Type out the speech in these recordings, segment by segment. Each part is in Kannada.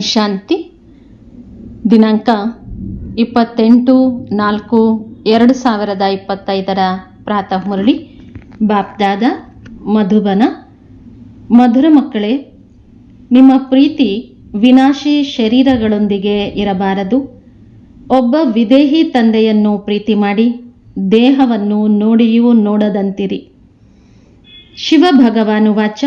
ಶಾಂತಿ. ದಿನಾಂಕ ಇಪ್ಪತ್ತೆಂಟು ನಾಲ್ಕು ಎರಡು ಸಾವಿರದ ಇಪ್ಪತ್ತೈದರ ಪ್ರಾತಃ ಮುರಳಿ. ಬಾಪ್ದಾದ ಮಧುಬನ. ಮಧುರ ಮಕ್ಕಳೇ, ನಿಮ್ಮ ಪ್ರೀತಿ ವಿನಾಶಿ ಶರೀರಗಳೊಂದಿಗೆ ಇರಬಾರದು. ಒಬ್ಬ ವಿದೇಹಿ ತಂದೆಯನ್ನು ಪ್ರೀತಿ ಮಾಡಿ ದೇಹವನ್ನು ನೋಡಿಯೂ ನೋಡದಂತಿರಿ. ಶಿವ ಭಗವಾನು ವಾಚ.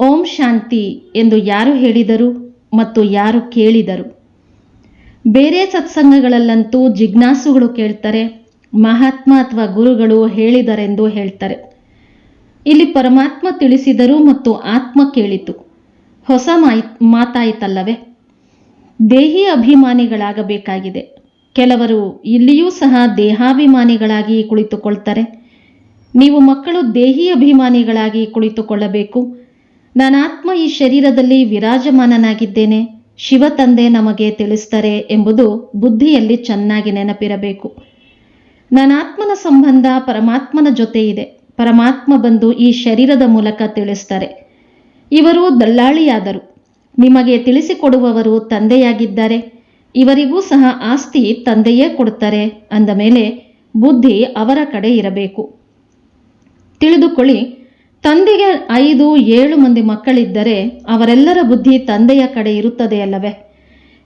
ಓಂ ಶಾಂತಿ ಎಂದು ಯಾರು ಹೇಳಿದರು? ಮತ್ತು ಯಾರು ಕೇಳಿದರು. ಬೇರೆ ಸತ್ಸಂಗಗಳಲ್ಲಂತೂ ಜಿಜ್ಞಾಸುಗಳು ಕೇಳ್ತಾರೆ, ಮಹಾತ್ಮ ಅಥವಾ ಗುರುಗಳು ಹೇಳಿದರೆಂದು ಹೇಳ್ತಾರೆ. ಇಲ್ಲಿ ಪರಮಾತ್ಮ ತಿಳಿಸಿದರು ಮತ್ತು ಆತ್ಮ ಕೇಳಿತು. ಹೊಸ ಮಾಯ್, ಮಾತಾಯಿತಲ್ಲವೇ? ದೇಹಿ ಅಭಿಮಾನಿಗಳಾಗಬೇಕಾಗಿದೆ. ಕೆಲವರು ಇಲ್ಲಿಯೂ ಸಹ ದೇಹಾಭಿಮಾನಿಗಳಾಗಿ ಕುಳಿತುಕೊಳ್ತಾರೆ. ನೀವು ಮಕ್ಕಳು ದೇಹಿ ಅಭಿಮಾನಿಗಳಾಗಿ ಕುಳಿತುಕೊಳ್ಳಬೇಕು. ನಾನಾತ್ಮ ಈ ಶರೀರದಲ್ಲಿ ವಿರಾಜಮಾನನಾಗಿದ್ದೇನೆ. ಶಿವ ತಂದೆ ನಮಗೆ ತಿಳಿಸ್ತಾರೆ ಎಂಬುದು ಬುದ್ಧಿಯಲ್ಲಿ ಚೆನ್ನಾಗಿ ನೆನಪಿರಬೇಕು. ನಾನಾತ್ಮನ ಸಂಬಂಧ ಪರಮಾತ್ಮನ ಜೊತೆ ಇದೆ. ಪರಮಾತ್ಮ ಬಂದು ಈ ಶರೀರದ ಮೂಲಕ ತಿಳಿಸ್ತಾರೆ. ಇವರು ದಲ್ಲಾಳಿಯಾದರು. ನಿಮಗೆ ತಿಳಿಸಿಕೊಡುವವರು ತಂದೆಯಾಗಿದ್ದಾರೆ. ಇವರಿಗೂ ಸಹ ಆಸ್ತಿ ತಂದೆಯೇ ಕೊಡುತ್ತಾರೆ ಅಂದ ಮೇಲೆ ಬುದ್ಧಿ ಅವರ ಕಡೆ ಇರಬೇಕು. ತಿಳಿದುಕೊಳ್ಳಿ ತಂದೆಗೆ ಐದು, ಏಳು ಮಂದಿ ಮಕ್ಕಳಿದ್ದರೆ ಅವರೆಲ್ಲರ ಬುದ್ಧಿ ತಂದೆಯ ಕಡೆ ಇರುತ್ತದೆ ಅಲ್ಲವೇ?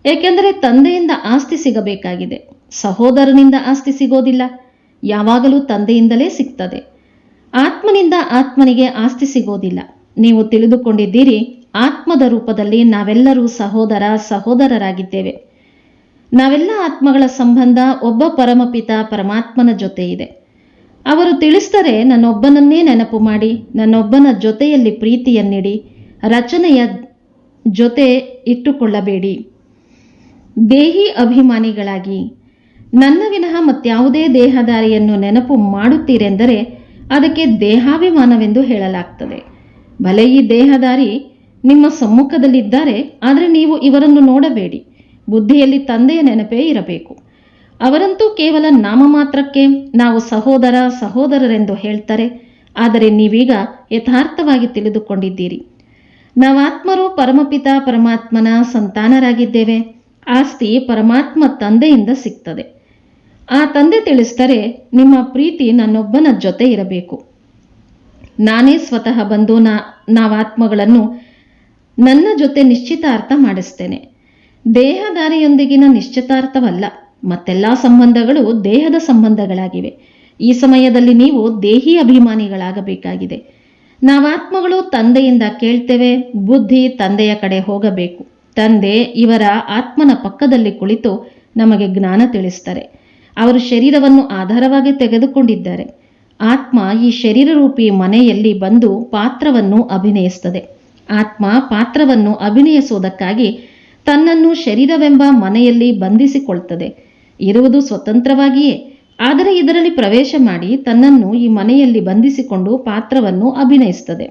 ಏಕೆಂದರೆ ತಂದೆಯಿಂದ ಆಸ್ತಿ ಸಿಗಬೇಕಾಗಿದೆ. ಸಹೋದರನಿಂದ ಆಸ್ತಿ ಸಿಗೋದಿಲ್ಲ. ಯಾವಾಗಲೂ ತಂದೆಯಿಂದಲೇ ಸಿಗ್ತದೆ. ಆತ್ಮನಿಂದ ಆತ್ಮನಿಗೆ ಆಸ್ತಿ ಸಿಗೋದಿಲ್ಲ. ನೀವು ತಿಳಿದುಕೊಂಡಿದ್ದೀರಿ, ಆತ್ಮದ ರೂಪದಲ್ಲಿ ನಾವೆಲ್ಲರೂ ಸಹೋದರ ಸಹೋದರರಾಗಿದ್ದೇವೆ. ನಾವೆಲ್ಲ ಆತ್ಮಗಳ ಸಂಬಂಧ ಒಬ್ಬ ಪರಮಪಿತ ಪರಮಾತ್ಮನ ಜೊತೆ ಇದೆ ಅವರು ತಿಳಿಸ್ತಾರೆ ನನ್ನೊಬ್ಬನನ್ನೇ ನೆನಪು ಮಾಡಿ, ನನ್ನೊಬ್ಬನ ಜೊತೆಯಲ್ಲಿ ಪ್ರೀತಿಯನ್ನಿಡಿ, ರಚನೆಯ ಜೊತೆ ಇಟ್ಟುಕೊಳ್ಳಬೇಡಿ. ದೇಹಿ ಅಭಿಮಾನಿಗಳಾಗಿ, ನನ್ನ ವಿನಃ ಮತ್ಯಾವುದೇ ದೇಹದಾರಿಯನ್ನು ನೆನಪು ಮಾಡುತ್ತೀರೆಂದರೆ ಅದಕ್ಕೆ ದೇಹಾಭಿಮಾನವೆಂದು ಹೇಳಲಾಗ್ತದೆ. ಭಲೆ ಈ ದೇಹದಾರಿ ನಿಮ್ಮ ಸಮ್ಮುಖದಲ್ಲಿದ್ದಾರೆ, ಆದರೆ ನೀವು ಇವರನ್ನು ನೋಡಬೇಡಿ. ಬುದ್ಧಿಯಲ್ಲಿ ತಂದೆಯ ನೆನಪೇ ಇರಬೇಕು. ಅವರಂತೂ ಕೇವಲ ನಾಮ ಮಾತ್ರಕ್ಕೆ ನಾವು ಸಹೋದರ ಸಹೋದರರೆಂದು ಹೇಳ್ತಾರೆ. ಆದರೆ ನೀವೀಗ ಯಥಾರ್ಥವಾಗಿ ತಿಳಿದುಕೊಂಡಿದ್ದೀರಿ. ನಾವಾತ್ಮರು ಪರಮಪಿತ ಪರಮಾತ್ಮನ ಸಂತಾನರಾಗಿದ್ದೇವೆ. ಆಸ್ತಿ ಪರಮಾತ್ಮ ತಂದೆಯಿಂದ ಸಿಗ್ತದೆ. ಆ ತಂದೆ ತಿಳಿಸ್ತಾರೆ ನಿಮ್ಮ ಪ್ರೀತಿ ನನ್ನೊಬ್ಬನ ಜೊತೆ ಇರಬೇಕು. ನಾನೇ ಸ್ವತಃ ಬಂದು ನಾ ನಾವಾತ್ಮಗಳನ್ನು ನನ್ನ ಜೊತೆ ನಿಶ್ಚಿತಾರ್ಥ ಮಾಡಿಸ್ತೇನೆ. ದೇಹದಾರಿಯೊಂದಿಗಿನ ನಿಶ್ಚಿತಾರ್ಥವಲ್ಲ. ಮತ್ತೆಲ್ಲ ಸಂಬಂಧಗಳು ದೇಹದ ಸಂಬಂಧಗಳಾಗಿವೆ. ಈ ಸಮಯದಲ್ಲಿ ನೀವು ದೇಹಿ ಅಭಿಮಾನಿಗಳಾಗಬೇಕಾಗಿದೆ. ನಾವಾತ್ಮಗಳು ತಂದೆಯಿಂದ ಕೇಳ್ತೇವೆ, ಬುದ್ಧಿ ತಂದೆಯ ಕಡೆ ಹೋಗಬೇಕು. ತಂದೆ ಇವರ ಆತ್ಮನ ಪಕ್ಕದಲ್ಲಿ ಕುಳಿತು ನಮಗೆ ಜ್ಞಾನ ತಿಳಿಸ್ತಾರೆ. ಅವರು ಶರೀರವನ್ನು ಆಧಾರವಾಗಿ ತೆಗೆದುಕೊಂಡಿದ್ದಾರೆ. ಆತ್ಮ ಈ ಶರೀರ ರೂಪಿ ಮನೆಯಲ್ಲಿ ಬಂದು ಪಾತ್ರವನ್ನು ಅಭಿನಯಿಸ್ತದೆ. ಆತ್ಮ ಪಾತ್ರವನ್ನು ಅಭಿನಯಿಸುವುದಕ್ಕಾಗಿ ತನ್ನನ್ನು ಶರೀರವೆಂಬ ಮನೆಯಲ್ಲಿ ಬಂಧಿಸಿಕೊಳ್ತದೆ. ಇರುವುದು ಸ್ವತಂತ್ರವಾಗಿಯೇ. ಆದರೆ ಇದರಲ್ಲಿ ಪ್ರವೇಶ ಮಾಡಿ ತನ್ನನ್ನು ಈ ಮನೆಯಲ್ಲಿ ಬಂಧಿಸಿಕೊಂಡು ಪಾತ್ರವನ್ನು ಅಭಿನಯಿಸುತ್ತದೆ.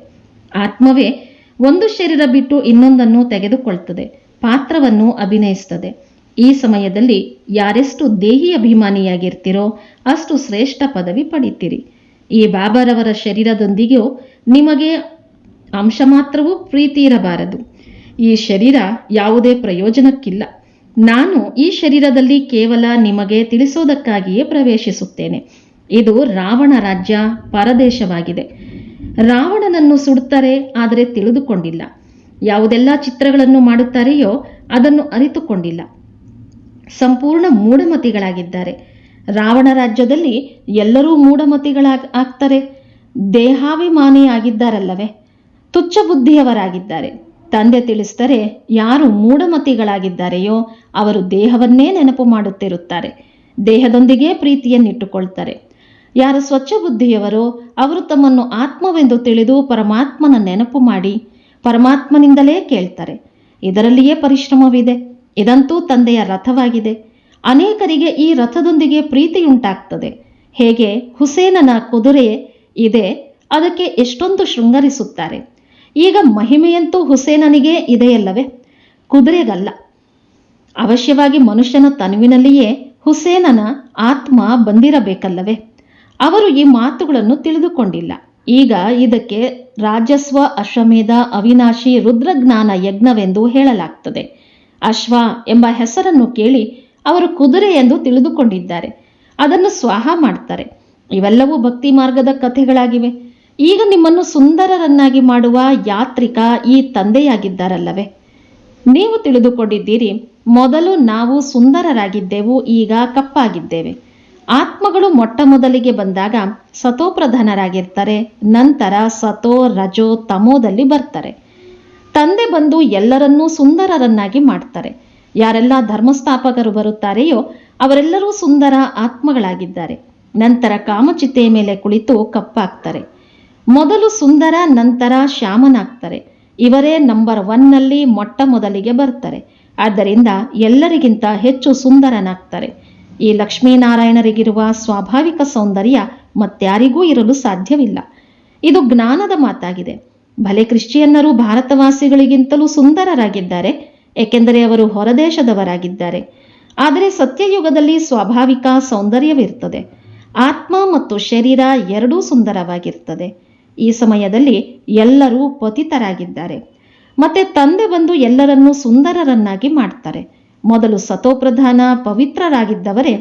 ಆತ್ಮವೇ ಒಂದು ಶರೀರ ಬಿಟ್ಟು ಇನ್ನೊಂದನ್ನು ತೆಗೆದುಕೊಳ್ತದೆ, ಪಾತ್ರವನ್ನು ಅಭಿನಯಿಸ್ತದೆ ಈ ಸಮಯದಲ್ಲಿ ಯಾರೆಷ್ಟು ದೇಹಿ ಅಭಿಮಾನಿಯಾಗಿರ್ತೀರೋ ಅಷ್ಟು ಶ್ರೇಷ್ಠ ಪದವಿ ಪಡಿತೀರಿ. ಈ ಬಾಬರವರ ಶರೀರದೊಂದಿಗೂ ನಿಮಗೆ ಅಂಶ ಮಾತ್ರವೂ ಪ್ರೀತಿ ಇರಬಾರದು. ಈ ಶರೀರ ಯಾವುದೇ ಪ್ರಯೋಜನಕ್ಕಿಲ್ಲ. ನಾನು ಈ ಶರೀರದಲ್ಲಿ ಕೇವಲ ನಿಮಗೆ ತಿಳಿಸೋದಕ್ಕಾಗಿಯೇ ಪ್ರವೇಶಿಸುತ್ತೇನೆ. ಇದು ರಾವಣ ರಾಜ್ಯ ಪರದೇಶವಾಗಿದೆ. ರಾವಣನನ್ನು ಸುಡುತ್ತಾರೆ, ಆದರೆ ತಿಳಿದುಕೊಂಡಿಲ್ಲ. ಯಾವುದೆಲ್ಲ ಚಿತ್ರಗಳನ್ನು ಮಾಡುತ್ತಾರೆಯೋ ಅದನ್ನು ಅರಿತುಕೊಂಡಿಲ್ಲ. ಸಂಪೂರ್ಣ ಮೂಢಮತಿಗಳಾಗಿದ್ದಾರೆ. ರಾವಣ ರಾಜ್ಯದಲ್ಲಿ ಎಲ್ಲರೂ ಮೂಢಮತಿಗಳಾಗ್, ಆಗ್ತಾರೆ. ದೇಹಾಭಿಮಾನಿಯಾಗಿದ್ದಾರಲ್ಲವೇ? ತುಚ್ಛ ಬುದ್ಧಿಯವರಾಗಿದ್ದಾರೆ ತಂದೆ ತಿಳಿಸಿದರೆ ಯಾರು ಮೂಢಮತಿಗಳಾಗಿದ್ದಾರೆಯೋ ಅವರು ದೇಹವನ್ನೇ ನೆನಪು ಮಾಡುತ್ತಿರುತ್ತಾರೆ. ದೇಹದೊಂದಿಗೆ ಪ್ರೀತಿಯನ್ನಿಟ್ಟುಕೊಳ್ತಾರೆ. ಯಾರು ಸ್ವಚ್ಛ ಬುದ್ಧಿಯವರೋ ಅವರು ತಮ್ಮನ್ನು ಆತ್ಮವೆಂದು ತಿಳಿದು ಪರಮಾತ್ಮನ ನೆನಪು ಮಾಡಿ ಪರಮಾತ್ಮನಿಂದಲೇ ಕೇಳ್ತಾರೆ. ಇದರಲ್ಲಿಯೇ ಪರಿಶ್ರಮವಿದೆ. ಇದಂತೂ ತಂದೆಯ ರಥವಾಗಿದೆ. ಅನೇಕರಿಗೆ ಈ ರಥದೊಂದಿಗೆ ಪ್ರೀತಿಯುಂಟಾಗ್ತದೆ. ಹೇಗೆ? ಹುಸೇನನ ಕುದುರೆ ಇದೆ. ಅದಕ್ಕೆ ಎಷ್ಟೊಂದು ಶೃಂಗರಿಸುತ್ತಾರೆ. ಈಗ ಮಹಿಮೆಯಂತೂ ಹುಸೇನನಿಗೆ ಇದೆಯಲ್ಲವೇ? ಕುದುರೆಗಲ್ಲ. ಅವಶ್ಯವಾಗಿ ಮನುಷ್ಯನ ತನುವಿನಲ್ಲಿಯೇ ಹುಸೇನನ ಆತ್ಮ ಬಂದಿರಬೇಕಲ್ಲವೇ? ಅವರು ಈ ಮಾತುಗಳನ್ನು ತಿಳಿದುಕೊಂಡಿಲ್ಲ. ಈಗ ಇದಕ್ಕೆ ರಾಜಸ್ವ, ಅಶ್ವಮೇಧ, ಅವಿನಾಶಿ, ರುದ್ರಜ್ಞಾನ ಯಜ್ಞವೆಂದು ಹೇಳಲಾಗ್ತದೆ. ಅಶ್ವ ಎಂಬ ಹೆಸರನ್ನು ಕೇಳಿ ಅವರು ಕುದುರೆ ಎಂದು ತಿಳಿದುಕೊಂಡಿದ್ದಾರೆ. ಅದನ್ನು ಸ್ವಾಹ ಮಾಡ್ತಾರೆ. ಇವೆಲ್ಲವೂ ಭಕ್ತಿ ಮಾರ್ಗದ ಕಥೆಗಳಾಗಿವೆ. ಈಗ ನಿಮ್ಮನ್ನು ಸುಂದರರನ್ನಾಗಿ ಮಾಡುವ ಯಾತ್ರಿಕ ಈ ತಂದೆಯಾಗಿದ್ದಾರಲ್ಲವೇ? ನೀವು ತಿಳಿದುಕೊಂಡಿದ್ದೀರಿ, ಮೊದಲು ನಾವು ಸುಂದರರಾಗಿದ್ದೆವು, ಈಗ ಕಪ್ಪಾಗಿದ್ದೇವೆ. ಆತ್ಮಗಳು ಮೊಟ್ಟ ಮೊದಲಿಗೆ ಬಂದಾಗ ಸತೋಪ್ರಧಾನರಾಗಿರ್ತಾರೆ, ನಂತರ ಸತೋ ರಜೋ ತಮೋದಲ್ಲಿ ಬರ್ತಾರೆ. ತಂದೆ ಬಂದು ಎಲ್ಲರನ್ನೂ ಸುಂದರರನ್ನಾಗಿ ಮಾಡ್ತಾರೆ. ಯಾರೆಲ್ಲ ಧರ್ಮಸ್ಥಾಪಕರು ಬರುತ್ತಾರೆಯೋ ಅವರೆಲ್ಲರೂ ಸುಂದರ ಆತ್ಮಗಳಾಗಿದ್ದಾರೆ. ನಂತರ ಕಾಮಚಿತೆಯ ಮೇಲೆ ಕುಳಿತು ಕಪ್ಪಾಗ್ತಾರೆ. ಮೊದಲು ಸುಂದರ, ನಂತರ ಶ್ಯಾಮನಾಗ್ತಾರೆ. ಇವರೇ ನಂಬರ್ ಒನ್ನಲ್ಲಿ ಮೊಟ್ಟ ಮೊದಲಿಗೆ ಬರ್ತಾರೆ. ಆದ್ದರಿಂದ ಎಲ್ಲರಿಗಿಂತ ಹೆಚ್ಚು ಸುಂದರನಾಗ್ತಾರೆ. ಈ ಲಕ್ಷ್ಮೀನಾರಾಯಣರಿಗಿರುವ ಸ್ವಾಭಾವಿಕ ಸೌಂದರ್ಯ ಮತ್ಯಾರಿಗೂ ಇರಲು ಸಾಧ್ಯವಿಲ್ಲ. ಇದು ಜ್ಞಾನದ ಮಾತಾಗಿದೆ. ಭಲೆ ಕ್ರಿಶ್ಚಿಯನ್ನರು ಭಾರತವಾಸಿಗಳಿಗಿಂತಲೂ ಸುಂದರರಾಗಿದ್ದಾರೆ, ಏಕೆಂದರೆ ಅವರು ಹೊರದೇಶದವರಾಗಿದ್ದಾರೆ. ಆದರೆ ಸತ್ಯಯುಗದಲ್ಲಿ ಸ್ವಾಭಾವಿಕ ಸೌಂದರ್ಯವಿರ್ತದೆ. ಆತ್ಮ ಮತ್ತು ಶರೀರ ಎರಡೂ ಸುಂದರವಾಗಿರ್ತದೆ. ಈ ಸಮಯದಲ್ಲಿ ಎಲ್ಲರೂ ಪತಿತರಾಗಿದ್ದಾರೆ. ಮತ್ತೆ ತಂದೆ ಬಂದು ಎಲ್ಲರನ್ನೂ ಸುಂದರರನ್ನಾಗಿ ಮಾಡ್ತಾರೆ. ಮೊದಲು ಸತೋಪ್ರಧಾನ ಪವಿತ್ರರಾಗಿದ್ದವರೇ,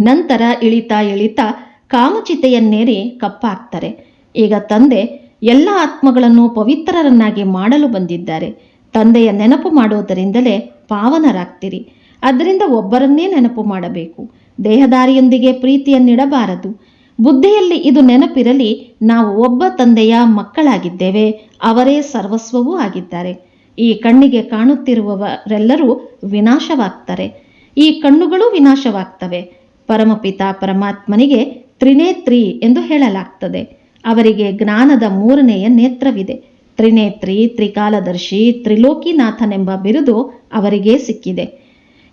ನಂತರ ಇಳಿತಾ ಇಳಿತಾ ಕಾಮಚಿತೆಯನ್ನೇರಿ ಕಪ್ಪಾಗ್ತಾರೆ. ಈಗ ತಂದೆ ಎಲ್ಲ ಆತ್ಮಗಳನ್ನು ಪವಿತ್ರರನ್ನಾಗಿ ಮಾಡಲು ಬಂದಿದ್ದಾರೆ. ತಂದೆಯ ನೆನಪು ಮಾಡೋದರಿಂದಲೇ ಪಾವನರಾಗ್ತೀರಿ. ಅದರಿಂದ ಒಬ್ಬರನ್ನೇ ನೆನಪು ಮಾಡಬೇಕು. ದೇಹದಾರಿಯೊಂದಿಗೆ ಪ್ರೀತಿಯನ್ನಿಡಬಾರದು. ಬುದ್ಧಿಯಲ್ಲಿ ಇದು ನೆನಪಿರಲಿ, ನಾವು ಒಬ್ಬ ತಂದೆಯ ಮಕ್ಕಳಾಗಿದ್ದೇವೆ, ಅವರೇ ಸರ್ವಸ್ವವೂ ಆಗಿದ್ದಾರೆ. ಈ ಕಣ್ಣಿಗೆ ಕಾಣುತ್ತಿರುವವರೆಲ್ಲರೂ ವಿನಾಶವಾಗ್ತಾರೆ. ಈ ಕಣ್ಣುಗಳು ವಿನಾಶವಾಗ್ತವೆ. ಪರಮಪಿತ ಪರಮಾತ್ಮನಿಗೆ ತ್ರಿನೇತ್ರಿ ಎಂದು ಹೇಳಲಾಗ್ತದೆ. ಅವರಿಗೆ ಜ್ಞಾನದ ಮೂರನೆಯ ನೇತ್ರವಿದೆ. ತ್ರಿನೇತ್ರಿ, ತ್ರಿಕಾಲದರ್ಶಿ, ತ್ರಿಲೋಕಿನಾಥನೆಂಬ ಬಿರುದು ಅವರಿಗೆ ಸಿಕ್ಕಿದೆ.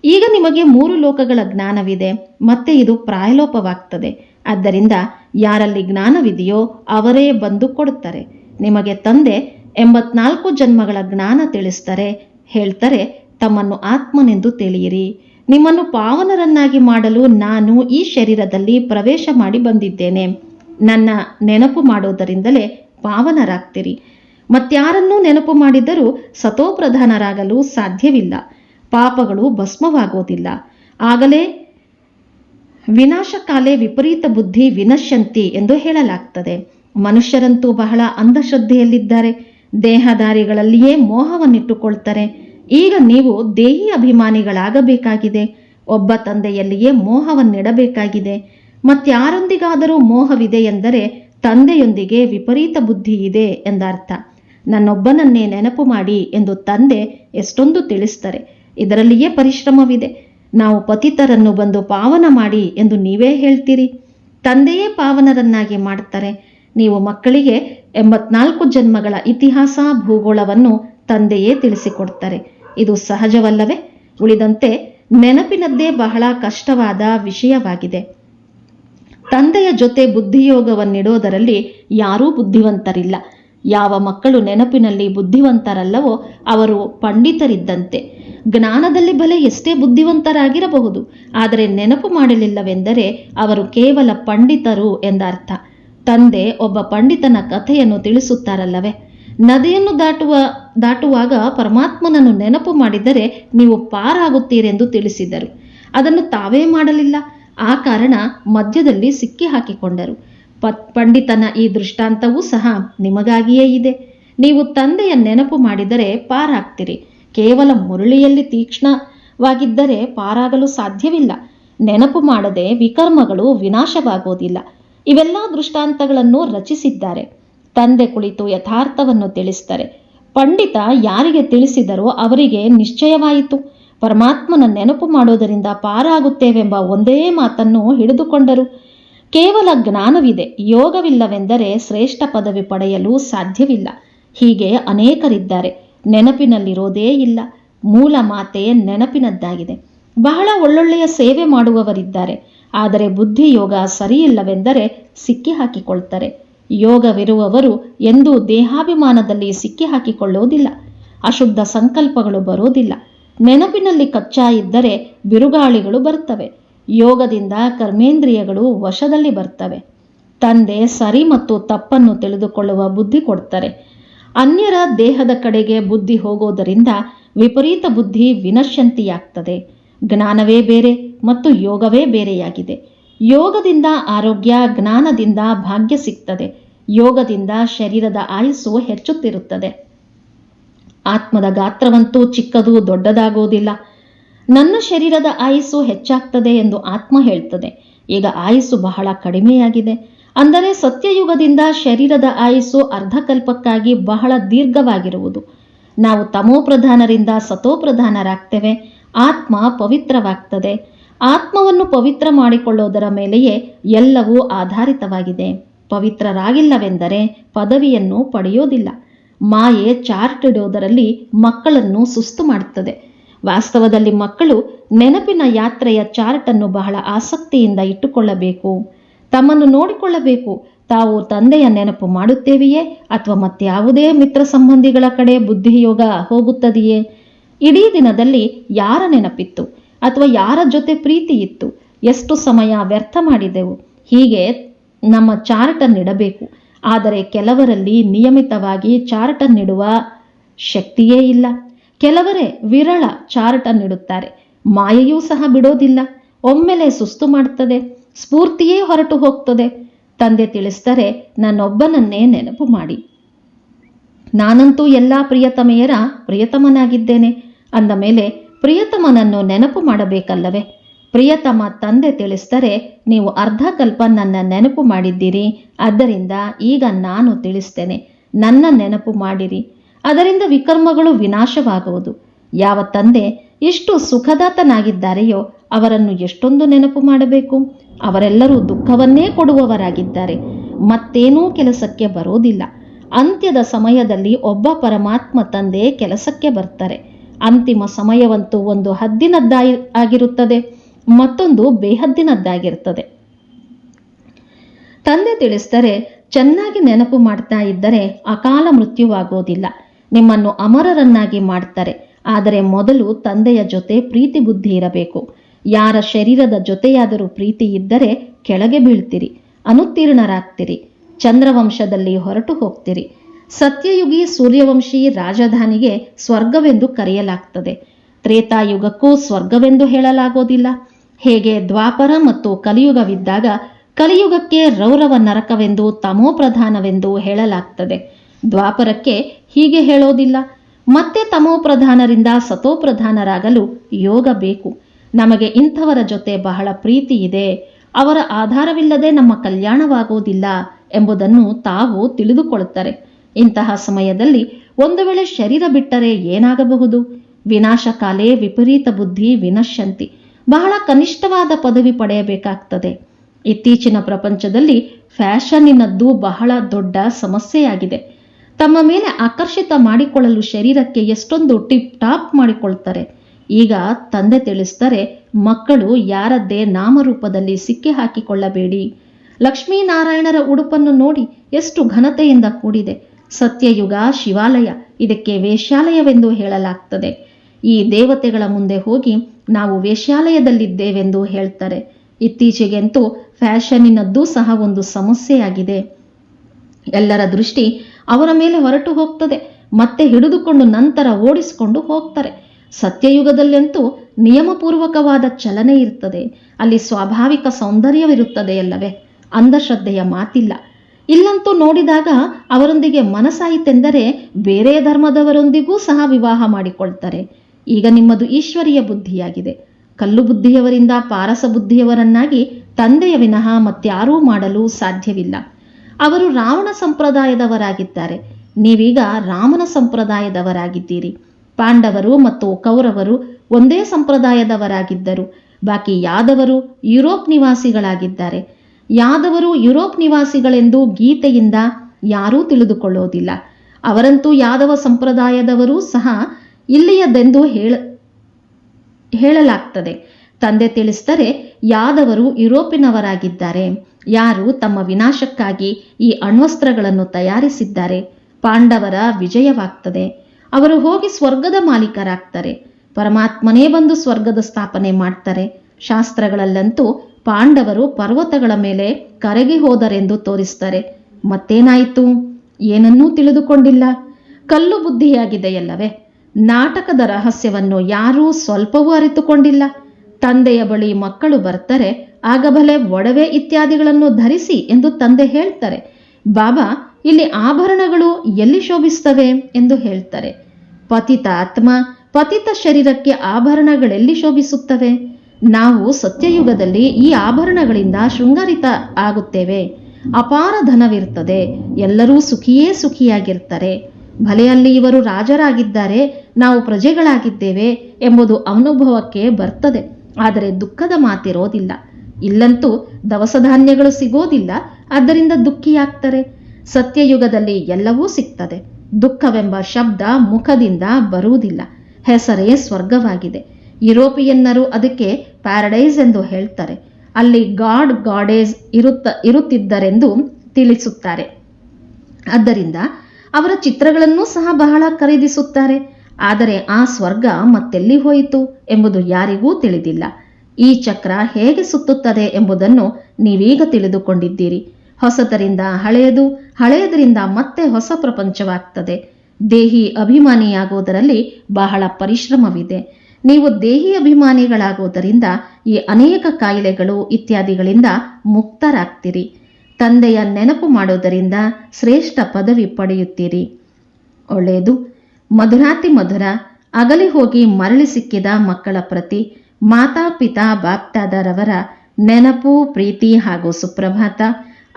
ಈಗ ನಿಮಗೆ ಮೂರು ಲೋಕಗಳ ಜ್ಞಾನವಿದೆ. ಮತ್ತೆ ಇದು ಪ್ರಾಯಲೋಪವಾಗ್ತದೆ. ಆದ್ದರಿಂದ ಯಾರಲ್ಲಿ ಜ್ಞಾನವಿದೆಯೋ ಅವರೇ ಬಂದು ಕೊಡುತ್ತಾರೆ. ನಿಮಗೆ ತಂದೆ ಎಂಬತ್ನಾಲ್ಕು ಜನ್ಮಗಳ ಜ್ಞಾನ ತಿಳಿಸ್ತಾರೆ ಹೇಳ್ತಾರೆ, ತಮ್ಮನ್ನು ಆತ್ಮನೆಂದು ತಿಳಿಯಿರಿ. ನಿಮ್ಮನ್ನು ಪಾವನರನ್ನಾಗಿ ಮಾಡಲು ನಾನು ಈ ಶರೀರದಲ್ಲಿ ಪ್ರವೇಶ ಮಾಡಿ ಬಂದಿದ್ದೇನೆ. ನನ್ನ ನೆನಪು ಮಾಡೋದರಿಂದಲೇ ಪಾವನರಾಗ್ತೀರಿ. ಮತ್ತಾರನ್ನೂ ನೆನಪು ಮಾಡಿದರೂ ಸತೋಪ್ರಧಾನರಾಗಲು ಸಾಧ್ಯವಿಲ್ಲ. ಪಾಪಗಳು ಭಸ್ಮವಾಗೋದಿಲ್ಲ ಆಗಲೇ ವಿನಾಶಕಾಲೆ ವಿಪರೀತ ಬುದ್ಧಿ ವಿನಶ್ಯಂತಿ ಎಂದು ಹೇಳಲಾಗ್ತದೆ. ಮನುಷ್ಯರಂತೂ ಬಹಳ ಅಂಧಶ್ರದ್ಧೆಯಲ್ಲಿದ್ದಾರೆ. ದೇಹದಾರಿಗಳಲ್ಲಿಯೇ ಮೋಹವನ್ನಿಟ್ಟುಕೊಳ್ತಾರೆ. ಈಗ ನೀವು ದೇಹಿ ಅಭಿಮಾನಿಗಳಾಗಬೇಕಾಗಿದೆ. ಒಬ್ಬ ತಂದೆಯಲ್ಲಿಯೇ ಮೋಹವನ್ನಿಡಬೇಕಾಗಿದೆ. ಮತ್ತಾರೊಂದಿಗಾದರೂ ಮೋಹವಿದೆ ಎಂದರೆ ತಂದೆಯೊಂದಿಗೆ ವಿಪರೀತ ಬುದ್ಧಿ ಇದೆ ಎಂದರ್ಥ. ನನ್ನೊಬ್ಬನನ್ನೇ ನೆನಪು ಮಾಡಿ ಎಂದು ತಂದೆ ಎಷ್ಟೊಂದು ತಿಳಿಸ್ತಾರೆ. ಇದರಲ್ಲಿಯೇ ಪರಿಶ್ರಮವಿದೆ. ನಾವು ಪತಿತರನ್ನು ಬಂದು ಪಾವನ ಮಾಡಿ ಎಂದು ನೀವೇ ಹೇಳ್ತೀರಿ. ತಂದೆಯೇ ಪಾವನರನ್ನಾಗಿ ಮಾಡ್ತಾರೆ ನೀವು ಮಕ್ಕಳಿಗೆ ಎಂಬತ್ನಾಲ್ಕು ಜನ್ಮಗಳ ಇತಿಹಾಸ, ಭೂಗೋಳವನ್ನು ತಂದೆಯೇ ತಿಳಿಸಿಕೊಡ್ತಾರೆ ಇದು ಸಹಜವಲ್ಲವೇ? ಉಳಿದಂತೆ ನೆನಪಿನದ್ದೇ ಬಹಳ ಕಷ್ಟವಾದ ವಿಷಯವಾಗಿದೆ. ತಂದೆಯ ಜೊತೆ ಬುದ್ಧಿಯೋಗವನ್ನಿಡೋದರಲ್ಲಿ ಯಾರೂ ಬುದ್ಧಿವಂತರಿಲ್ಲ. ಯಾವ ಮಕ್ಕಳು ನೆನಪಿನಲ್ಲಿ ಬುದ್ಧಿವಂತರಲ್ಲವೋ ಅವರು ಪಂಡಿತರಿದ್ದಂತೆ. ಜ್ಞಾನದಲ್ಲಿ ಬಲೆ ಎಷ್ಟೇ ಬುದ್ಧಿವಂತರಾಗಿರಬಹುದು, ಆದರೆ ನೆನಪು ಮಾಡಲಿಲ್ಲವೆಂದರೆ ಅವರು ಕೇವಲ ಪಂಡಿತರು ಎಂದರ್ಥ. ತಂದೆ ಒಬ್ಬ ಪಂಡಿತನ ಕಥೆಯನ್ನು ತಿಳಿಸುತ್ತಾರಲ್ಲವೇ? ನದಿಯನ್ನು ದಾಟುವ, ದಾಟುವಾಗ ಪರಮಾತ್ಮನನ್ನು ನೆನಪು ಮಾಡಿದರೆ ನೀವು ಪಾರಾಗುತ್ತೀರೆಂದು ತಿಳಿಸಿದರು. ಅದನ್ನು ತಾವೇ ಮಾಡಲಿಲ್ಲ. ಆ ಕಾರಣ ಮಧ್ಯದಲ್ಲಿ ಸಿಕ್ಕಿ ಹಾಕಿಕೊಂಡರು ಪಂಡಿತನ ಈ ದೃಷ್ಟಾಂತವೂ ಸಹ ನಿಮಗಾಗಿಯೇ ಇದೆ. ನೀವು ತಂದೆಯ ನೆನಪು ಮಾಡಿದರೆ ಪಾರಾಗ್ತೀರಿ. ಕೇವಲ ಮುರಳಿಯಲ್ಲಿ ತೀಕ್ಷ್ಣವಾಗಿದ್ದರೆ ಪಾರಾಗಲು ಸಾಧ್ಯವಿಲ್ಲ. ನೆನಪು ಮಾಡದೆ ವಿಕರ್ಮಗಳು ವಿನಾಶವಾಗೋದಿಲ್ಲ. ಇವೆಲ್ಲ ದೃಷ್ಟಾಂತಗಳನ್ನು ರಚಿಸಿದ್ದಾರೆ. ತಂದೆ ಕುಳಿತು ಯಥಾರ್ಥವನ್ನು ತಿಳಿಸ್ತಾರೆ ಪಂಡಿತ ಯಾರಿಗೆ ತಿಳಿಸಿದರೋ ಅವರಿಗೆ ನಿಶ್ಚಯವಾಯಿತು. ಪರಮಾತ್ಮನ ನೆನಪು ಮಾಡೋದರಿಂದ ಪಾರಾಗುತ್ತೇವೆಂಬ ಒಂದೇ ಮಾತನ್ನು ಹಿಡಿದುಕೊಂಡರು. ಕೇವಲ ಜ್ಞಾನವಿದೆ, ಯೋಗವಿಲ್ಲವೆಂದರೆ ಶ್ರೇಷ್ಠ ಪದವಿ ಪಡೆಯಲು ಸಾಧ್ಯವಿಲ್ಲ. ಹೀಗೆ ಅನೇಕರಿದ್ದಾರೆ, ನೆನಪಿನಲ್ಲಿರೋದೇ ಇಲ್ಲ. ಮೂಲ ಮಾತೆ ನೆನಪಿನದ್ದಾಗಿದೆ. ಬಹಳ ಒಳ್ಳೊಳ್ಳೆಯ ಸೇವೆ ಮಾಡುವವರಿದ್ದಾರೆ, ಆದರೆ ಬುದ್ಧಿ ಯೋಗ ಸರಿಯಿಲ್ಲವೆಂದರೆ ಸಿಕ್ಕಿ ಹಾಕಿಕೊಳ್ತಾರೆ ಯೋಗವಿರುವವರು ಎಂದೂ ದೇಹಾಭಿಮಾನದಲ್ಲಿ ಸಿಕ್ಕಿ ಹಾಕಿಕೊಳ್ಳುವುದಿಲ್ಲ ಅಶುದ್ಧ ಸಂಕಲ್ಪಗಳು ಬರೋದಿಲ್ಲ ನೆನಪಿನಲ್ಲಿ ಕಚ್ಚಾ ಇದ್ದರೆ ಬಿರುಗಾಳಿಗಳು ಬರ್ತವೆ ಯೋಗದಿಂದ ಕರ್ಮೇಂದ್ರಿಯಗಳು ವಶದಲ್ಲಿ ಬರ್ತವೆ. ತಂದೆ ಸರಿ ಮತ್ತು ತಪ್ಪನ್ನು ತಿಳಿದುಕೊಳ್ಳುವ ಬುದ್ಧಿ ಕೊಡ್ತಾರೆ. ಅನ್ಯರ ದೇಹದ ಕಡೆಗೆ ಬುದ್ಧಿ ಹೋಗೋದರಿಂದ ವಿಪರೀತ ಬುದ್ಧಿ ವಿನಶ್ಯಂತಿಯಾಗ್ತದೆ. ಜ್ಞಾನವೇ ಬೇರೆ ಮತ್ತು ಯೋಗವೇ ಬೇರೆಯಾಗಿದೆ. ಯೋಗದಿಂದ ಆರೋಗ್ಯ, ಜ್ಞಾನದಿಂದ ಭಾಗ್ಯ ಸಿಗ್ತದೆ. ಯೋಗದಿಂದ ಶರೀರದ ಆಯಸ್ಸು ಹೆಚ್ಚುತ್ತಿರುತ್ತದೆ. ಆತ್ಮದ ಗಾತ್ರವಂತೂ ಚಿಕ್ಕದು ದೊಡ್ಡದಾಗುವುದಿಲ್ಲ. ನನ್ನ ಶರೀರದ ಆಯಸ್ಸು ಹೆಚ್ಚಾಗ್ತದೆ ಎಂದು ಆತ್ಮ ಹೇಳ್ತದೆ. ಈಗ ಆಯಸ್ಸು ಬಹಳ ಕಡಿಮೆಯಾಗಿದೆ. ಅಂದರೆ ಸತ್ಯಯುಗದಿಂದ ಶರೀರದ ಆಯಸ್ಸು ಅರ್ಧಕಲ್ಪಕ್ಕಾಗಿ ಬಹಳ ದೀರ್ಘವಾಗಿರುವುದು. ನಾವು ತಮೋಪ್ರಧಾನರಿಂದ ಸತೋಪ್ರಧಾನರಾಗ್ತೇವೆ ಆತ್ಮ ಪವಿತ್ರವಾಗ್ತದೆ. ಆತ್ಮವನ್ನು ಪವಿತ್ರ ಮಾಡಿಕೊಳ್ಳೋದರ ಮೇಲೆಯೇ ಎಲ್ಲವೂ ಆಧಾರಿತವಾಗಿದೆ. ಪವಿತ್ರರಾಗಿಲ್ಲವೆಂದರೆ ಪದವಿಯನ್ನು ಪಡೆಯೋದಿಲ್ಲ. ಮಾಯೆ ಚಾರ್ಟ್ ಇಡೋದರಲ್ಲಿ ಮಕ್ಕಳನ್ನು ಸುಸ್ತು ಮಾಡುತ್ತದೆ. ವಾಸ್ತವದಲ್ಲಿ ಮಕ್ಕಳು ನೆನಪಿನ ಯಾತ್ರೆಯ ಚಾರ್ಟ್ ಅನ್ನು ಬಹಳ ಆಸಕ್ತಿಯಿಂದ ಇಟ್ಟುಕೊಳ್ಳಬೇಕು. ತಮ್ಮನ್ನು ನೋಡಿಕೊಳ್ಳಬೇಕು. ತಾವು ತಂದೆಯ ನೆನಪು ಮಾಡುತ್ತೇವೆಯೇ ಅಥವಾ ಮತ್ಯಾವುದೇ ಮಿತ್ರ ಸಂಬಂಧಿಗಳ ಕಡೆ ಬುದ್ಧಿಯೋಗ ಹೋಗುತ್ತದೆಯೇ? ಇಡೀ ದಿನದಲ್ಲಿ ಯಾರ ನೆನಪಿತ್ತು ಅಥವಾ ಯಾರ ಜೊತೆ ಪ್ರೀತಿ ಇತ್ತು? ಎಷ್ಟು ಸಮಯ ವ್ಯರ್ಥ ಮಾಡಿದೆವು? ಹೀಗೆ ನಮ್ಮ ಚಾರ್ಟನ್ನಿಡಬೇಕು ಆದರೆ ಕೆಲವರಲ್ಲಿ ನಿಯಮಿತವಾಗಿ ಚಾರ್ಟನ್ನಿಡುವ ಶಕ್ತಿಯೇ ಇಲ್ಲ. ಕೆಲವರೇ ವಿರಳ ಚಾರ್ಟ್ ಅನ್ನಿಡುತ್ತಾರೆ ಮಾಯೆಯೂ ಸಹ ಬಿಡೋದಿಲ್ಲ. ಒಮ್ಮೆಲೆ ಸುಸ್ತು ಮಾಡ್ತದೆ. ಸ್ಫೂರ್ತಿಯೇ ಹೊರಟು ಹೋಗ್ತದೆ. ತಂದೆ ತಿಳಿಸ್ತಾರೆ ನನ್ನೊಬ್ಬನನ್ನೇ ನೆನಪು ಮಾಡಿ. ನಾನಂತೂ ಎಲ್ಲ ಪ್ರಿಯತಮೆಯರ ಪ್ರಿಯತಮನಾಗಿದ್ದೇನೆ. ಅಂದ ಮೇಲೆ ಪ್ರಿಯತಮನನ್ನು ನೆನಪು ಮಾಡಬೇಕಲ್ಲವೇ? ಪ್ರಿಯತಮ ತಂದೆ ತಿಳಿಸ್ತಾರೆ ನೀವು ಅರ್ಧ ಕಲ್ಪ ನನ್ನ ನೆನಪು ಮಾಡಿದ್ದೀರಿ. ಆದ್ದರಿಂದ ಈಗ ನಾನು ತಿಳಿಸ್ತೇನೆ. ನನ್ನ ನೆನಪು ಮಾಡಿರಿ. ಅದರಿಂದ ವಿಕರ್ಮಗಳು ವಿನಾಶವಾಗುವುದು. ಯಾವ ತಂದೆ ಎಷ್ಟು ಸುಖದಾತನಾಗಿದ್ದಾರೆಯೋ ಅವರನ್ನು ಎಷ್ಟೊಂದು ನೆನಪು ಮಾಡಬೇಕು. ಅವರೆಲ್ಲರೂ ದುಃಖವನ್ನೇ ಕೊಡುವವರಾಗಿದ್ದಾರೆ. ಮತ್ತೇನೂ ಕೆಲಸಕ್ಕೆ ಬರೋದಿಲ್ಲ. ಅಂತ್ಯದ ಸಮಯದಲ್ಲಿ ಒಬ್ಬ ಪರಮಾತ್ಮ ತಂದೆ ಕೆಲಸಕ್ಕೆ ಬರ್ತಾರೆ. ಅಂತಿಮ ಸಮಯವಂತೂ ಒಂದು ಹದ್ದಿನದ್ದಾಗಿ ಆಗಿರುತ್ತದೆ. ಮತ್ತೊಂದು ಬೇಹದ್ದಿನದ್ದಾಗಿರುತ್ತದೆ. ತಂದೆ ತಿಳಿಸ್ತಾರೆ ಚೆನ್ನಾಗಿ ನೆನಪು ಮಾಡ್ತಾ ಇದ್ದರೆ ಅಕಾಲ ಮೃತ್ಯುವಾಗೋದಿಲ್ಲ. ನಿಮ್ಮನ್ನು ಅಮರರನ್ನಾಗಿ ಮಾಡ್ತಾರೆ ಆದರೆ ಮೊದಲು ತಂದೆಯ ಜೊತೆ ಪ್ರೀತಿ ಬುದ್ಧಿ ಇರಬೇಕು. ಯಾರ ಶರೀರದ ಜೊತೆಯಾದರೂ ಪ್ರೀತಿ ಇದ್ದರೆ ಕೆಳಗೆ ಬೀಳ್ತೀರಿ, ಅನುತ್ತೀರ್ಣರಾಗ್ತೀರಿ, ಚಂದ್ರವಂಶದಲ್ಲಿ ಹೊರಟು ಹೋಗ್ತೀರಿ. ಸತ್ಯಯುಗಿ ಸೂರ್ಯವಂಶಿ ರಾಜಧಾನಿಗೆ ಸ್ವರ್ಗವೆಂದು ಕರೆಯಲಾಗ್ತದೆ. ತ್ರೇತಾಯುಗಕ್ಕೂ ಸ್ವರ್ಗವೆಂದು ಹೇಳಲಾಗೋದಿಲ್ಲ. ಹೇಗೆ ದ್ವಾಪರ ಮತ್ತು ಕಲಿಯುಗವಿದ್ದಾಗ ಕಲಿಯುಗಕ್ಕೆ ರೌರವ ನರಕವೆಂದು ತಮೋಪ್ರಧಾನವೆಂದು ಹೇಳಲಾಗ್ತದೆ. ದ್ವಾಪರಕ್ಕೆ ಹೀಗೆ ಹೇಳೋದಿಲ್ಲ. ಮತ್ತೆ ತಮೋಪ್ರಧಾನರಿಂದ ಸತೋಪ್ರಧಾನರಾಗಲು ಯೋಗ ಬೇಕು. ನಮಗೆ ಇಂಥವರ ಜೊತೆ ಬಹಳ ಪ್ರೀತಿ ಇದೆ. ಅವರ ಆಧಾರವಿಲ್ಲದೆ ನಮ್ಮ ಕಲ್ಯಾಣವಾಗುವುದಿಲ್ಲ ಎಂಬುದನ್ನು ತಾವು ತಿಳಿದುಕೊಳ್ಳುತ್ತಾರೆ. ಇಂತಹ ಸಮಯದಲ್ಲಿ ಒಂದು ವೇಳೆ ಶರೀರ ಬಿಟ್ಟರೆ ಏನಾಗಬಹುದು? ವಿನಾಶಕಾಲೇ ವಿಪರೀತ ಬುದ್ಧಿ ವಿನಶ್ಯಂತಿ. ಬಹಳ ಕನಿಷ್ಠವಾದ ಪದವಿ ಪಡೆಯಬೇಕಾಗ್ತದೆ. ಇತ್ತೀಚಿನ ಪ್ರಪಂಚದಲ್ಲಿ ಫ್ಯಾಷನ್ನಿನದ್ದು ಬಹಳ ದೊಡ್ಡ ಸಮಸ್ಯೆಯಾಗಿದೆ. ತಮ್ಮ ಮೇಲೆ ಆಕರ್ಷಿತ ಮಾಡಿಕೊಳ್ಳಲು ಶರೀರಕ್ಕೆ ಎಷ್ಟೊಂದು ಟಿಪ್ ಟಾಪ್ ಮಾಡಿಕೊಳ್ತಾರೆ. ಈಗ ತಂದೆ ತಿಳಿಸ್ತಾರೆ ಮಕ್ಕಳು ಯಾರದ್ದೇ ನಾಮರೂಪದಲ್ಲಿ ಸಿಕ್ಕಿ ಹಾಕಿಕೊಳ್ಳಬೇಡಿ. ಲಕ್ಷ್ಮೀನಾರಾಯಣರ ಉಡುಪನ್ನು ನೋಡಿ ಎಷ್ಟು ಘನತೆಯಿಂದ ಕೂಡಿದೆ. ಸತ್ಯಯುಗ ಶಿವಾಲಯ, ಇದಕ್ಕೆ ವೇಶ್ಯಾಲಯವೆಂದು ಹೇಳಲಾಗ್ತದೆ. ಈ ದೇವತೆಗಳ ಮುಂದೆ ಹೋಗಿ ನಾವು ವೇಶ್ಯಾಲಯದಲ್ಲಿದ್ದೇವೆಂದು ಹೇಳ್ತಾರೆ. ಇತ್ತೀಚೆಗಂತೂ ಫ್ಯಾಷನ್ನಿನದ್ದು ಸಹ ಒಂದು ಸಮಸ್ಯೆಯಾಗಿದೆ. ಎಲ್ಲರ ದೃಷ್ಟಿ ಅವರ ಮೇಲೆ ಹೊರಟು ಹೋಗ್ತದೆ. ಮತ್ತೆ ಹಿಡಿದುಕೊಂಡು ನಂತರ ಓಡಿಸಿಕೊಂಡು ಹೋಗ್ತಾರೆ. ಸತ್ಯಯುಗದಲ್ಲಂತೂ ನಿಯಮಪೂರ್ವಕವಾದ ಚಲನೆ ಇರ್ತದೆ. ಅಲ್ಲಿ ಸ್ವಾಭಾವಿಕ ಸೌಂದರ್ಯವಿರುತ್ತದೆ ಅಲ್ಲವೇ ಅಂಧಶ್ರದ್ಧೆಯ ಮಾತಿಲ್ಲ. ಇಲ್ಲಂತೂ ನೋಡಿದಾಗ ಅವರೊಂದಿಗೆ ಮನಸ್ಸಾಯಿತೆಂದರೆ ಬೇರೆ ಧರ್ಮದವರೊಂದಿಗೂ ಸಹ ವಿವಾಹ ಮಾಡಿಕೊಳ್ತಾರೆ. ಈಗ ನಿಮ್ಮದು ಈಶ್ವರೀಯ ಬುದ್ಧಿಯಾಗಿದೆ. ಕಲ್ಲು ಬುದ್ಧಿಯವರಿಂದ ಪಾರಸ ಬುದ್ಧಿಯವರನ್ನಾಗಿ ತಂದೆಯ ವಿನಃ ಮತ್ಯಾರೂ ಮಾಡಲು ಸಾಧ್ಯವಿಲ್ಲ. ಅವರು ರಾವಣ ಸಂಪ್ರದಾಯದವರಾಗಿದ್ದಾರೆ. ನೀವೀಗ ರಾಮನ ಸಂಪ್ರದಾಯದವರಾಗಿದ್ದೀರಿ. ಪಾಂಡವರು ಮತ್ತು ಕೌರವರು ಒಂದೇ ಸಂಪ್ರದಾಯದವರಾಗಿದ್ದರು. ಬಾಕಿ ಯಾದವರು ಯುರೋಪ್ ನಿವಾಸಿಗಳಾಗಿದ್ದಾರೆ. ಯಾದವರು ಯುರೋಪ್ ನಿವಾಸಿಗಳೆಂದು ಗೀತೆಯಿಂದ ಯಾರೂ ತಿಳಿದುಕೊಳ್ಳೋದಿಲ್ಲ ಅವರಂತೂ ಯಾದವ ಸಂಪ್ರದಾಯದವರೂ ಸಹ ಇಲ್ಲಿಯದೆಂದು ಹೇಳ, ಹೇಳಲಾಗ್ತದೆ. ತಂದೆ ತಿಳಿಸಿದರೆ ಯಾದವರು ಯುರೋಪಿನವರಾಗಿದ್ದಾರೆ. ಯಾರು ತಮ್ಮ ವಿನಾಶಕ್ಕಾಗಿ ಈ ಅಣ್ವಸ್ತ್ರಗಳನ್ನು ತಯಾರಿಸಿದ್ದಾರೆ. ಪಾಂಡವರ ವಿಜಯವಾಗ್ತದೆ. ಅವರು ಹೋಗಿ ಸ್ವರ್ಗದ ಮಾಲೀಕರಾಗ್ತಾರೆ. ಪರಮಾತ್ಮನೇ ಬಂದು ಸ್ವರ್ಗದ ಸ್ಥಾಪನೆ ಮಾಡ್ತಾರೆ. ಶಾಸ್ತ್ರಗಳಲ್ಲಂತೂ ಪಾಂಡವರು ಪರ್ವತಗಳ ಮೇಲೆ ಕರಗಿ ಹೋದರೆಂದು ತೋರಿಸ್ತಾರೆ. ಮತ್ತೇನಾಯಿತು? ಏನನ್ನೂ ತಿಳಿದುಕೊಂಡಿಲ್ಲ. ಕಲ್ಲು ಬುದ್ಧಿಯಾಗಿದೆಯಲ್ಲವೇ? ನಾಟಕದ ರಹಸ್ಯವನ್ನು ಯಾರೂ ಸ್ವಲ್ಪವೂ ಅರಿತುಕೊಂಡಿಲ್ಲ. ತಂದೆಯ ಬಳಿ ಮಕ್ಕಳು ಬರ್ತಾರೆ, ಆಗ ಭಲೆ ಒಡವೆ ಇತ್ಯಾದಿಗಳನ್ನು ಧರಿಸಿ ಎಂದು ತಂದೆ ಹೇಳ್ತಾರೆ. ಬಾಬಾ, ಇಲ್ಲಿ ಆಭರಣಗಳು ಎಲ್ಲಿ ಶೋಭಿಸ್ತವೆ ಎಂದು ಹೇಳ್ತಾರೆ. ಪತಿತ ಆತ್ಮ, ಪತಿತ ಶರೀರಕ್ಕೆ ಆಭರಣಗಳೆಲ್ಲಿ ಶೋಭಿಸುತ್ತವೆ? ನಾವು ಸತ್ಯಯುಗದಲ್ಲಿ ಈ ಆಭರಣಗಳಿಂದ ಶೃಂಗಾರಿತ ಆಗುತ್ತೇವೆ. ಅಪಾರ ಧನವಿರ್ತದೆ ಎಲ್ಲರೂ ಸುಖಿಯೇ ಸುಖಿಯಾಗಿರ್ತಾರೆ ಭಲೆಯಲ್ಲಿ ಇವರು ರಾಜರಾಗಿದ್ದಾರೆ, ನಾವು ಪ್ರಜೆಗಳಾಗಿದ್ದೇವೆ ಎಂಬುದು ಅನುಭವಕ್ಕೆ ಬರ್ತದೆ. ಆದರೆ ದುಃಖದ ಮಾತಿರೋದಿಲ್ಲ. ಇಲ್ಲಂತೂ ದವಸ ಧಾನ್ಯಗಳು ಸಿಗೋದಿಲ್ಲ. ಆದ್ದರಿಂದ ದುಃಖಿಯಾಗ್ತಾರೆ ಸತ್ಯಯುಗದಲ್ಲಿ ಎಲ್ಲವೂ ಸಿಗ್ತದೆ. ದುಃಖವೆಂಬ ಶಬ್ದ ಮುಖದಿಂದ ಬರುವುದಿಲ್ಲ. ಹೆಸರೇ ಸ್ವರ್ಗವಾಗಿದೆ. ಯುರೋಪಿಯನ್ನರು ಅದಕ್ಕೆ ಪ್ಯಾರಡೈಸ್ ಎಂದು ಹೇಳ್ತಾರೆ. ಅಲ್ಲಿ ಗಾಡ್ ಗಾಡೇಜ್ ಇರುತ್ತ ಇರುತ್ತಿದ್ದರೆಂದು ತಿಳಿಸುತ್ತಾರೆ. ಆದ್ದರಿಂದ ಅವರ ಚಿತ್ರಗಳನ್ನೂ ಸಹ ಬಹಳ ಖರೀದಿಸುತ್ತಾರೆ. ಆದರೆ ಆ ಸ್ವರ್ಗ ಮತ್ತೆಲ್ಲಿ ಹೋಯಿತು ಎಂಬುದು ಯಾರಿಗೂ ತಿಳಿದಿಲ್ಲ. ಈ ಚಕ್ರ ಹೇಗೆ ಸುತ್ತುತ್ತದೆ ಎಂಬುದನ್ನು ನೀವೀಗ ತಿಳಿದುಕೊಂಡಿದ್ದೀರಿ. ಹೊಸತರಿಂದ ಹಳೆಯದು, ಹಳೆಯದರಿಂದ ಮತ್ತೆ ಹೊಸ ಪ್ರಪಂಚವಾಗ್ತದೆ. ದೇಹಿ ಅಭಿಮಾನಿಯಾಗುವುದರಲ್ಲಿ ಬಹಳ ಪರಿಶ್ರಮವಿದೆ. ನೀವು ದೇಹಿ ಅಭಿಮಾನಿಗಳಾಗುವುದರಿಂದ ಈ ಅನೇಕ ಕಾಯಿಲೆಗಳು ಇತ್ಯಾದಿಗಳಿಂದ ಮುಕ್ತರಾಗ್ತೀರಿ. ತಂದೆಯ ನೆನಪು ಮಾಡೋದರಿಂದ ಶ್ರೇಷ್ಠ ಪದವಿ ಪಡೆಯುತ್ತೀರಿ. ಒಳ್ಳೆಯದು. ಮಧುರಾತಿ ಮಧುರ, ಅಗಲಿ ಹೋಗಿ ಮರಳಿ ಸಿಕ್ಕಿದ ಮಕ್ಕಳ ಪ್ರತಿ ಮಾತಾ ಪಿತಾ ಬಾಪ್ತಾದರವರ ನೆನಪು, ಪ್ರೀತಿ ಹಾಗೂ ಸುಪ್ರಭಾತ.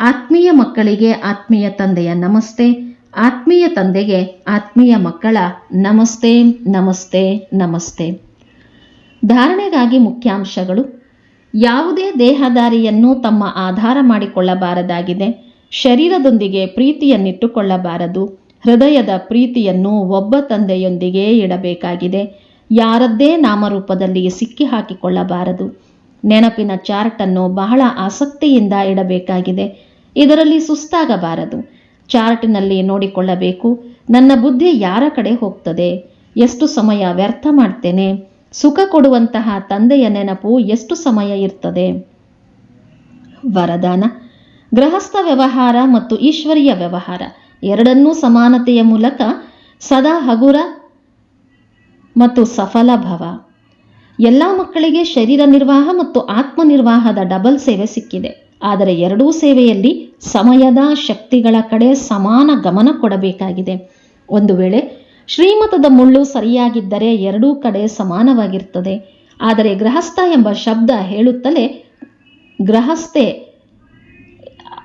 ಆತ್ಮೀಯ ಮಕ್ಕಳಿಗೆ ಆತ್ಮೀಯ ತಂದೆಯ ನಮಸ್ತೆ. ಆತ್ಮೀಯ ತಂದೆಗೆ ಆತ್ಮೀಯ ಮಕ್ಕಳ ನಮಸ್ತೆ ನಮಸ್ತೆ ನಮಸ್ತೆ. ಧಾರಣೆಗಾಗಿ ಮುಖ್ಯಾಂಶಗಳು. ಯಾವುದೇ ದೇಹದಾರಿಯನ್ನು ತಮ್ಮ ಆಧಾರ ಮಾಡಿಕೊಳ್ಳಬಾರದಾಗಿದೆ. ಶರೀರದೊಂದಿಗೆ ಪ್ರೀತಿಯನ್ನಿಟ್ಟುಕೊಳ್ಳಬಾರದು. ಹೃದಯದ ಪ್ರೀತಿಯನ್ನು ಒಬ್ಬ ತಂದೆಯೊಂದಿಗೆ ಇಡಬೇಕಾಗಿದೆ. ಯಾರದ್ದೇ ನಾಮರೂಪದಲ್ಲಿ ಸಿಕ್ಕಿ ಹಾಕಿಕೊಳ್ಳಬಾರದು. ನೆನಪಿನ ಚಾರ್ಟನ್ನು ಬಹಳ ಆಸಕ್ತಿಯಿಂದ ಇಡಬೇಕಾಗಿದೆ. ಇದರಲ್ಲಿ ಸುಸ್ತಾಗಬಾರದು. ಚಾರ್ಟ್ನಲ್ಲಿ ನೋಡಿಕೊಳ್ಳಬೇಕು, ನನ್ನ ಬುದ್ಧಿ ಯಾರ ಕಡೆ ಹೋಗ್ತದೆ? ಎಷ್ಟು ಸಮಯ ವ್ಯರ್ಥ ಮಾಡ್ತೇನೆ? ಸುಖ ಕೊಡುವಂತಹ ತಂದೆಯ ನೆನಪು ಎಷ್ಟು ಸಮಯ ಇರ್ತದೆ? ವರದಾನ. ಗೃಹಸ್ಥ ವ್ಯವಹಾರ ಮತ್ತು ಈಶ್ವರೀಯ ವ್ಯವಹಾರ. ಎರಡನ್ನೂ ಸಮಾನತೆಯ ಮೂಲಕ ಸದಾ ಹಗುರ ಮತ್ತು ಸಫಲ ಭವ. ಎಲ್ಲ ಮಕ್ಕಳಿಗೆ ಶರೀರ ನಿರ್ವಾಹ ಮತ್ತು ಆತ್ಮ ನಿರ್ವಾಹದ ಡಬಲ್ ಸೇವೆ ಸಿಕ್ಕಿದೆ. ಆದರೆ ಎರಡೂ ಸೇವೆಯಲ್ಲಿ ಸಮಯದ ಶಕ್ತಿಗಳ ಕಡೆ ಸಮಾನ ಗಮನ ಕೊಡಬೇಕಾಗಿದೆ. ಒಂದು ವೇಳೆ ಶ್ರೀಮತದ ಮುಳ್ಳು ಸರಿಯಾಗಿದ್ದರೆ ಎರಡೂ ಕಡೆ ಸಮಾನವಾಗಿರ್ತದೆ. ಆದರೆ ಗೃಹಸ್ಥ ಎಂಬ ಶಬ್ದ ಹೇಳುತ್ತಲೇ ಗೃಹಸ್ಥೆ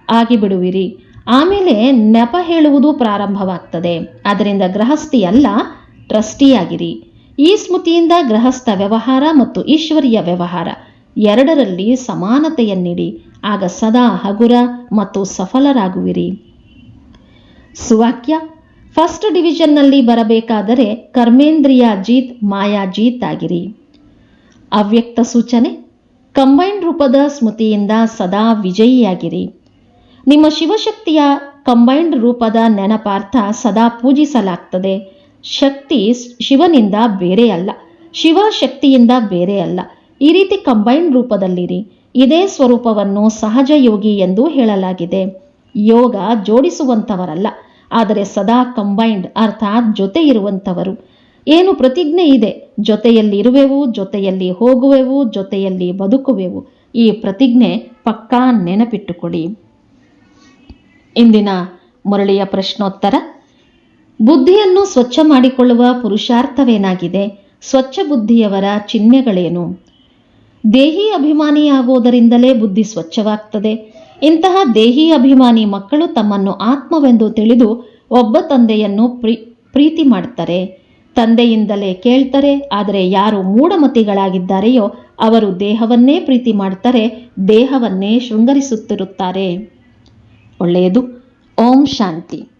ಆಗಿಬಿಡುವಿರಿ. ಆಮೇಲೆ ನೆಪ ಹೇಳುವುದು ಪ್ರಾರಂಭವಾಗ್ತದೆ. ಅದರಿಂದ ಗೃಹಸ್ಥಿ ಅಲ್ಲ ಟ್ರಸ್ಟಿಯಾಗಿರಿ. ಈ ಸ್ಮೃತಿಯಿಂದ ಗೃಹಸ್ಥ ವ್ಯವಹಾರ ಮತ್ತು ಈಶ್ವರೀಯ ವ್ಯವಹಾರ ಎರಡರಲ್ಲಿ ಸಮಾನತೆಯನ್ನಿಡಿ. ಆಗ ಸದಾ ಹಗುರ ಮತ್ತು ಸಫಲರಾಗುವಿರಿ. ಸುವಾಕ್ಯ. ಫಸ್ಟ್ ಡಿವಿಷನ್ನಲ್ಲಿ ಬರಬೇಕಾದರೆ ಕರ್ಮೇಂದ್ರಿಯ ಜೀತ್, ಮಾಯಾ ಜೀತ್ ಆಗಿರಿ. ಅವ್ಯಕ್ತ ಸೂಚನೆ. ಕಂಬೈನ್ಡ್ ರೂಪದ ಸ್ಮೃತಿಯಿಂದ ಸದಾ ವಿಜಯಿಯಾಗಿರಿ. ನಿಮ್ಮ ಶಿವಶಕ್ತಿಯ ಕಂಬೈನ್ಡ್ ರೂಪದ ನೆನಪಾರ್ಥ ಸದಾ ಪೂಜಿಸಲಾಗ್ತದೆ. ಶಕ್ತಿ ಶಿವನಿಂದ ಬೇರೆ ಅಲ್ಲ. ಶಿವ ಶಕ್ತಿಯಿಂದ ಬೇರೆ ಅಲ್ಲ. ಈ ರೀತಿ ಕಂಬೈನ್ಡ್ ರೂಪದಲ್ಲಿರಿ. ಇದೇ ಸ್ವರೂಪವನ್ನು ಸಹಜ ಯೋಗಿ ಎಂದು ಹೇಳಲಾಗಿದೆ. ಯೋಗ ಜೋಡಿಸುವಂಥವರಲ್ಲ. ಆದರೆ ಸದಾ ಕಂಬೈನ್ಡ್ ಅರ್ಥಾತ್ ಜೊತೆ ಇರುವಂಥವರು. ಏನು ಪ್ರತಿಜ್ಞೆ ಇದೆ? ಜೊತೆಯಲ್ಲಿ ಇರುವೆವು, ಜೊತೆಯಲ್ಲಿ ಹೋಗುವೆವು, ಜೊತೆಯಲ್ಲಿ ಬದುಕುವೆವು. ಈ ಪ್ರತಿಜ್ಞೆ ಪಕ್ಕಾ ನೆನಪಿಟ್ಟುಕೊಡಿ ಇಂದಿನ ಮುರಳಿಯ ಪ್ರಶ್ನೋತ್ತರ. ಬುದ್ಧಿಯನ್ನು ಸ್ವಚ್ಛ ಮಾಡಿಕೊಳ್ಳುವ ಪುರುಷಾರ್ಥವೇನಾಗಿದೆ? ಸ್ವಚ್ಛ ಬುದ್ಧಿಯವರ ಚಿಹ್ನೆಗಳೇನು? ದೇಹಿ ಅಭಿಮಾನಿಯಾಗುವುದರಿಂದಲೇ ಬುದ್ಧಿ ಸ್ವಚ್ಛವಾಗ್ತದೆ. ಇಂತಹ ದೇಹಿ ಅಭಿಮಾನಿ ಮಕ್ಕಳು ತಮ್ಮನ್ನು ಆತ್ಮವೆಂದು ತಿಳಿದು ಒಬ್ಬ ತಂದೆಯನ್ನು ಪ್ರೀ, ಪ್ರೀತಿ ಮಾಡ್ತಾರೆ ತಂದೆಯಿಂದಲೇ ಕೇಳ್ತಾರೆ, ಆದರೆ ಯಾರು ಮೂಢಮತಿಗಳಾಗಿದ್ದಾರೆಯೋ ಅವರು ದೇಹವನ್ನೇ ಪ್ರೀತಿ ಮಾಡ್ತಾರೆ ದೇಹವನ್ನೇ ಶೃಂಗರಿಸುತ್ತಿರುತ್ತಾರೆ. ಒಳ್ಳೆಯದು ಓಂ ಶಾಂತಿ